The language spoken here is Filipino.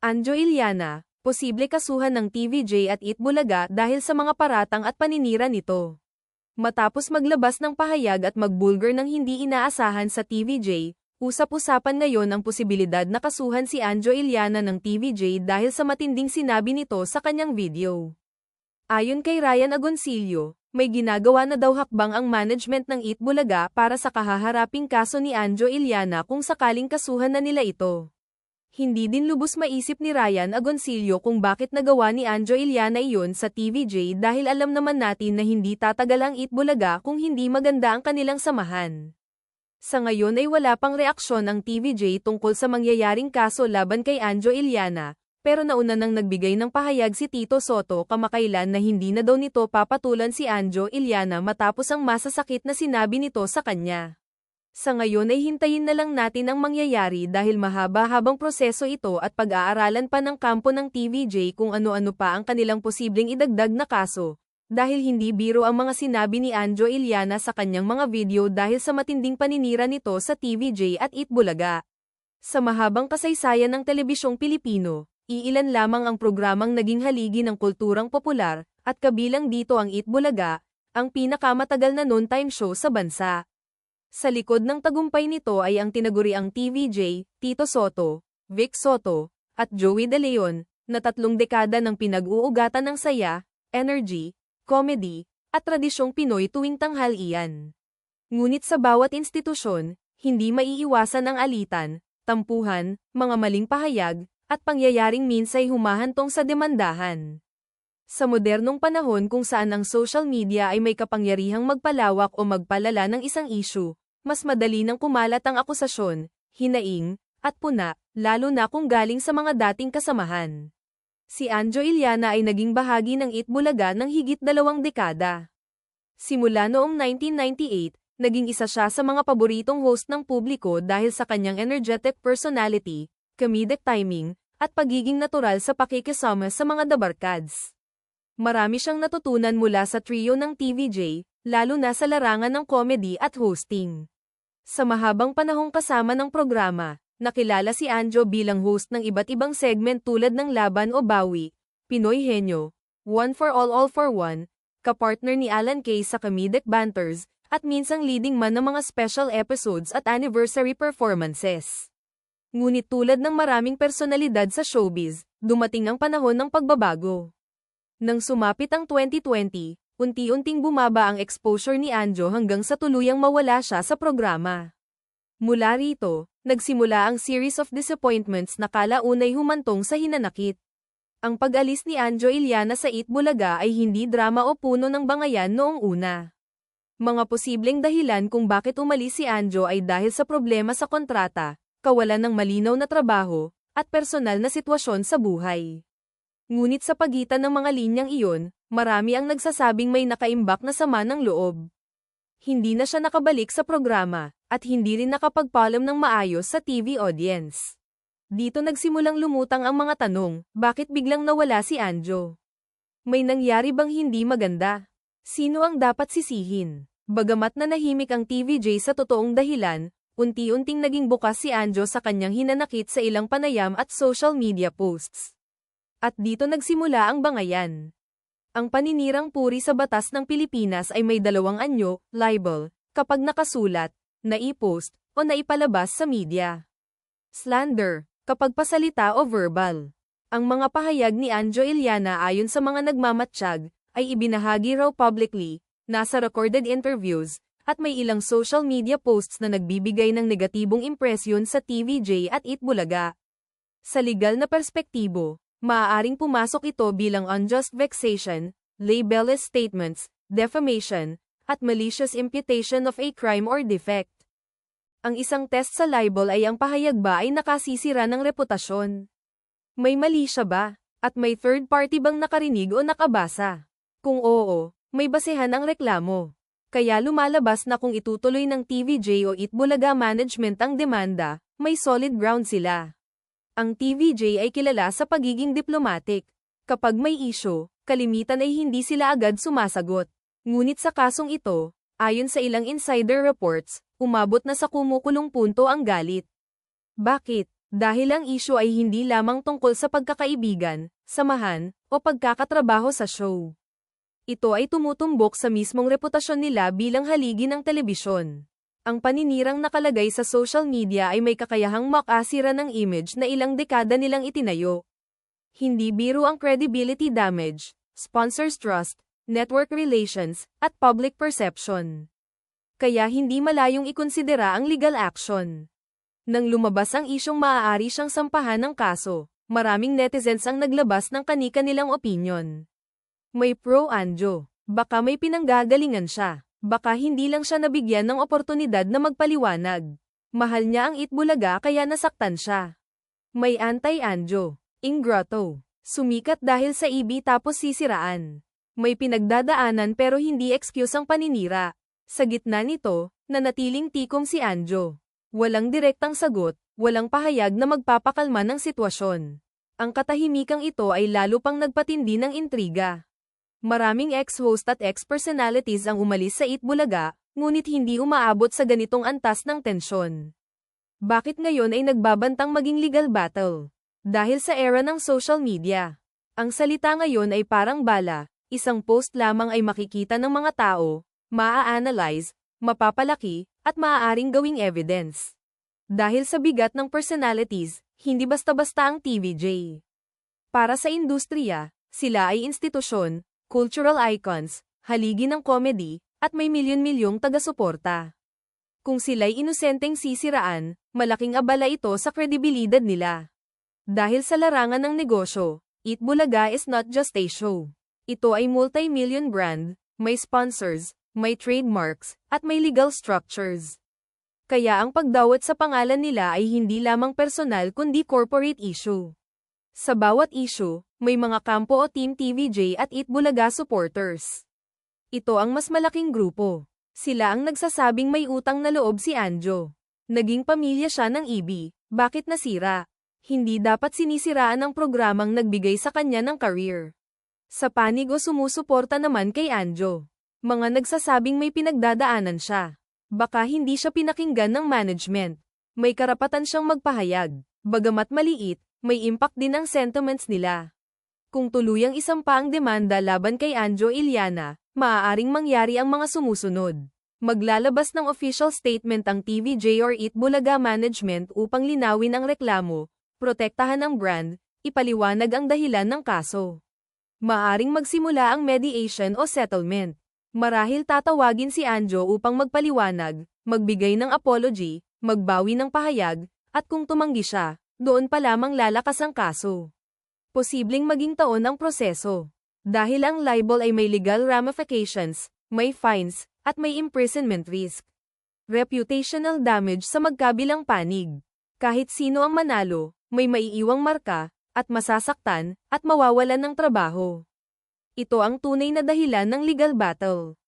Anjo Iliana, posible kasuhan ng TVJ at Itbulaga dahil sa mga paratang at paninira nito. Matapos maglabas ng pahayag at magbulgar ng hindi inaasahan sa TVJ, usap-usapan ngayon ang posibilidad na kasuhan si Anjo Iliana ng TVJ dahil sa matinding sinabi nito sa kanyang video. Ayon kay Ryan Agoncillo, may ginagawa na daw hakbang ang management ng Itbulaga para sa kahaharaping kaso ni Anjo Iliana kung sakaling kasuhan na nila ito. Hindi din lubos maisip ni Ryan Agoncillo kung bakit nagawa ni Anjo Iliana iyon sa TVJ dahil alam naman natin na hindi tatagal ang Itbulaga kung hindi maganda ang kanilang samahan. Sa ngayon ay wala pang reaksyon ang TVJ tungkol sa mangyayaring kaso laban kay Anjo Iliana, pero nauna nang nagbigay ng pahayag si Tito Soto kamakailan na hindi na daw nito papatulan si Anjo Iliana matapos ang masasakit na sinabi nito sa kanya. Sa ngayon ay hintayin na lang natin ang mangyayari dahil mahaba-habang proseso ito at pag-aaralan pa ng kampo ng TVJ kung ano-ano pa ang kanilang posibleng idagdag na kaso. Dahil hindi biro ang mga sinabi ni Anjo Iliana sa kanyang mga video dahil sa matinding paninira nito sa TVJ at Itbulaga. Sa mahabang kasaysayan ng telebisyong Pilipino, iilan lamang ang programang naging haligi ng kulturang popular, at kabilang dito ang Itbulaga, ang pinakamatagal na noon-time show sa bansa. Sa likod ng tagumpay nito ay ang tinaguriang TVJ, Tito Soto, Vic Soto, at Joey De Leon, na tatlong dekada ng pinag-uugatan ng saya, energy, comedy, at tradisyong Pinoy tuwing tanghalian. Ngunit sa bawat institusyon, hindi maiiwasan ang alitan, tampuhan, mga maling pahayag, at pangyayaring minsay humahantong sa demandahan. Sa modernong panahon kung saan ang social media ay may kapangyarihang magpalawak o magpalala ng isang issue, mas madali nang kumalat ang akusasyon, hinaing, at puna, lalo na kung galing sa mga dating kasamahan. Si Anjo Iliana ay naging bahagi ng Itbulaga ng higit dalawang dekada. Simula noong 1998, naging isa siya sa mga paboritong host ng publiko dahil sa kanyang energetic personality, comedic timing, at pagiging natural sa pakikisama sa mga dabarkads. Marami siyang natutunan mula sa trio ng TVJ, lalo na sa larangan ng comedy at hosting. Sa mahabang panahong kasama ng programa, nakilala si Anjo bilang host ng iba't ibang segment tulad ng Laban o Bawi, Pinoy Henyo, One for All All for One, kapartner ni Alan Kay sa comedic banters, at minsang leading man ng mga special episodes at anniversary performances. Ngunit tulad ng maraming personalidad sa showbiz, dumating ang panahon ng pagbabago. Nang sumapit ang 2020, unti-unting bumaba ang exposure ni Anjo hanggang sa tuluyang mawala siya sa programa. Mula rito, nagsimula ang series of disappointments na kalaunay humantong sa hinanakit. Ang pag-alis ni Anjo Iliana sa Itbulaga ay hindi drama o puno ng bangayan noong una. Mga posibleng dahilan kung bakit umalis si Anjo ay dahil sa problema sa kontrata, kawalan ng malinaw na trabaho, at personal na sitwasyon sa buhay. Ngunit sa pagitan ng mga linyang iyon, marami ang nagsasabing may nakaimbak na sama ng loob. Hindi na siya nakabalik sa programa, at hindi rin nakapagpalam ng maayos sa TV audience. Dito nagsimulang lumutang ang mga tanong, bakit biglang nawala si Anjo? May nangyari bang hindi maganda? Sino ang dapat sisihin? Bagamat na nahimik ang TVJ sa totoong dahilan, unti-unting naging bukas si Anjo sa kanyang hinanakit sa ilang panayam at social media posts. At dito nagsimula ang bangayan. Ang paninirang puri sa batas ng Pilipinas ay may dalawang anyo, libel, kapag nakasulat, naipost, o naipalabas sa media. Slander, kapag pasalita o verbal. Ang mga pahayag ni Anjo Iliana ayon sa mga nagmamatsyag, ay ibinahagi raw publicly, nasa recorded interviews, at may ilang social media posts na nagbibigay ng negatibong impresyon sa TVJ at Itbulaga. Sa legal na perspektibo, maaaring pumasok ito bilang unjust vexation, libelous statements, defamation, at malicious imputation of a crime or defect. Ang isang test sa libel ay ang pahayag ba ay nakasisira ng reputasyon. May mali siya ba? At may third party bang nakarinig o nakabasa? Kung oo, may basehan ang reklamo. Kaya lumalabas na kung itutuloy ng TVJ o Itbulaga Management ang demanda, may solid ground sila. Ang TVJ ay kilala sa pagiging diplomatic. Kapag may isyo, kalimitan ay hindi sila agad sumasagot. Ngunit sa kasong ito, ayon sa ilang insider reports, umabot na sa kumukulong punto ang galit. Bakit? Dahil ang issue ay hindi lamang tungkol sa pagkakaibigan, samahan, o pagkakatrabaho sa show. Ito ay tumutumbok sa mismong reputasyon nila bilang haligi ng telebisyon. Ang paninirang nakalagay sa social media ay may kakayahang makasira ng image na ilang dekada nilang itinayo. Hindi biro ang credibility damage, sponsors trust, network relations, at public perception. Kaya hindi malayong ikonsidera ang legal action. Nang lumabas ang isyong maaari siyang sampahan ng kaso, maraming netizens ang naglabas ng kanika-nilang opinion. May pro-anjo, baka may pinanggagalingan siya, baka hindi lang siya nabigyan ng oportunidad na magpaliwanag. Mahal niya ang Itbulaga kaya nasaktan siya. May anti-anjo, ingrotto, sumikat dahil sa ibi tapos sisiraan. May pinagdadaanan pero hindi excuse ang paninira. Sa gitna nito, nanatiling tikom si Anjo. Walang direktang sagot, walang pahayag na magpapakalma ng sitwasyon. Ang katahimikang ito ay lalo pang nagpatindi ng intriga. Maraming ex-host at ex-personalities ang umalis sa Itbulaga, ngunit hindi umaabot sa ganitong antas ng tensyon. Bakit ngayon ay nagbabantang maging legal battle? Dahil sa era ng social media. Ang salita ngayon ay parang bala, isang post lamang ay makikita ng mga tao, maa-analyze, mapapalaki, at maaaring gawing evidence. Dahil sa bigat ng personalities, hindi basta-basta ang TVJ. Para sa industriya, sila ay institusyon, cultural icons, haligi ng comedy, at may milyon-milyong taga-suporta. Kung sila'y inosenteng sisiraan, malaking abala ito sa kredibilidad nila. Dahil sa larangan ng negosyo, Eat Bulaga is not just a show. Ito ay multi-million brand, may sponsors, may trademarks, at may legal structures. Kaya ang pagdawat sa pangalan nila ay hindi lamang personal kundi corporate issue. Sa bawat issue, may mga kampo o Team TVJ at Itbulaga supporters. Ito ang mas malaking grupo. Sila ang nagsasabing may utang na loob si Anjo. Naging pamilya siya ng IBI, bakit nasira? Hindi dapat sinisiraan ang programang nagbigay sa kanya ng career. Sa panig o sumusuporta naman kay Anjo. Mga nagsasabing may pinagdadaanan siya. Baka hindi siya pinakinggan ng management. May karapatan siyang magpahayag. Bagamat maliit, may impact din ang sentiments nila. Kung tuluyang isampa ang demanda laban kay Anjo Iliana, maaaring mangyari ang mga sumusunod. Maglalabas ng official statement ang TVJ or Eat Bulaga Management upang linawin ang reklamo, protektahan ang brand, ipaliwanag ang dahilan ng kaso. Maaring magsimula ang mediation o settlement. Marahil tatawagin si Anjo upang magpaliwanag, magbigay ng apology, magbawi ng pahayag, at kung tumanggi siya, doon pa lamang lalakas ang kaso posibleng maging taon ang proseso. Dahil ang libel ay may legal ramifications, may fines, at may imprisonment risk. Reputational damage sa magkabilang panig. Kahit sino ang manalo, may maiiwang marka, at masasaktan, at mawawalan ng trabaho. Ito ang tunay na dahilan ng legal battle.